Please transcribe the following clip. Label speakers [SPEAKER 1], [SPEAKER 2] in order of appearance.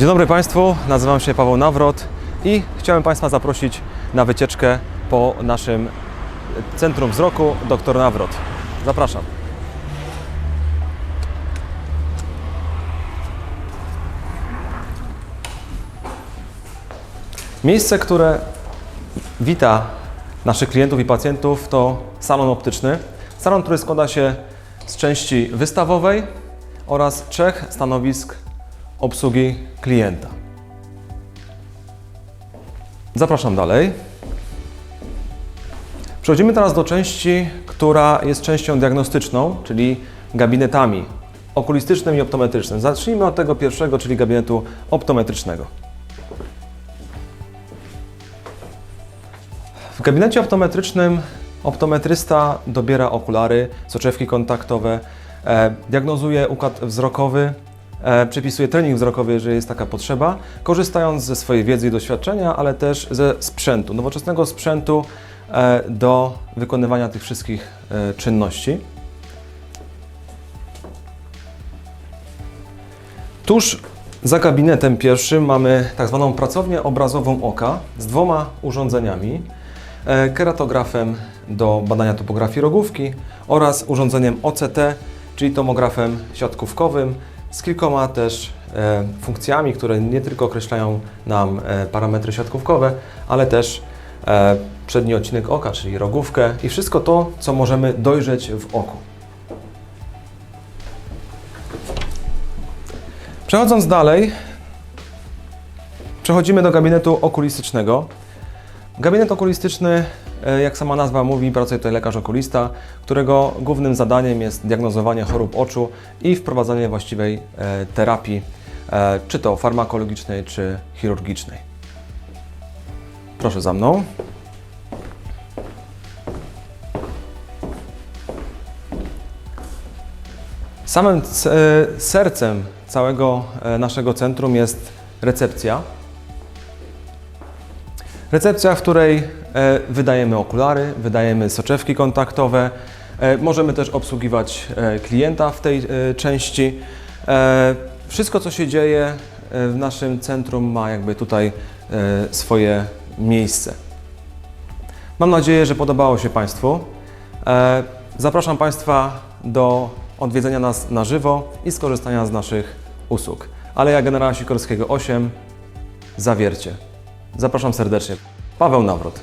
[SPEAKER 1] Dzień dobry Państwu, nazywam się Paweł Nawrot i chciałem Państwa zaprosić na wycieczkę po naszym Centrum Wzroku Dr Nawrot. Zapraszam. Miejsce, które wita naszych klientów i pacjentów to salon optyczny. Salon, który składa się z części wystawowej oraz trzech stanowisk obsługi klienta. Zapraszam dalej. Przechodzimy teraz do części, która jest częścią diagnostyczną, czyli gabinetami okulistycznym i optometrycznym. Zacznijmy od tego pierwszego, czyli gabinetu optometrycznego. W gabinecie optometrycznym optometrysta dobiera okulary, soczewki kontaktowe, e, diagnozuje układ wzrokowy, przepisuje trening wzrokowy, jeżeli jest taka potrzeba, korzystając ze swojej wiedzy i doświadczenia, ale też ze sprzętu, nowoczesnego sprzętu e, do wykonywania tych wszystkich e, czynności. Tuż za gabinetem pierwszym mamy tak zwaną pracownię obrazową oka z dwoma urządzeniami. e, Keratografem do badania topografii rogówki oraz urządzeniem OCT, czyli tomografem siatkówkowym z kilkoma też e, funkcjami, które nie tylko określają nam e, parametry siatkówkowe, ale też e, przedni odcinek oka, czyli rogówkę i wszystko to, co możemy dojrzeć w oku. Przechodząc dalej, przechodzimy do gabinetu okulistycznego. Gabinet okulistyczny, jak sama nazwa mówi, pracuje tutaj lekarz okulista, którego głównym zadaniem jest diagnozowanie chorób oczu i wprowadzanie właściwej e, terapii, e, czy to farmakologicznej, czy chirurgicznej. Proszę za mną. Samym e, sercem całego e, naszego centrum jest recepcja. Recepcja, w której e, wydajemy okulary, wydajemy soczewki kontaktowe. E, Możemy też obsługiwać e, klienta w tej części. Wszystko, co się dzieje w naszym centrum, ma jakby tutaj swoje miejsce. Mam nadzieję, że podobało się Państwu. Zapraszam Państwa do odwiedzenia nas na żywo i skorzystania z naszych usług. Aleja Generała Sikorskiego 8, Zawiercie. Zapraszam serdecznie. Paweł Nawrot.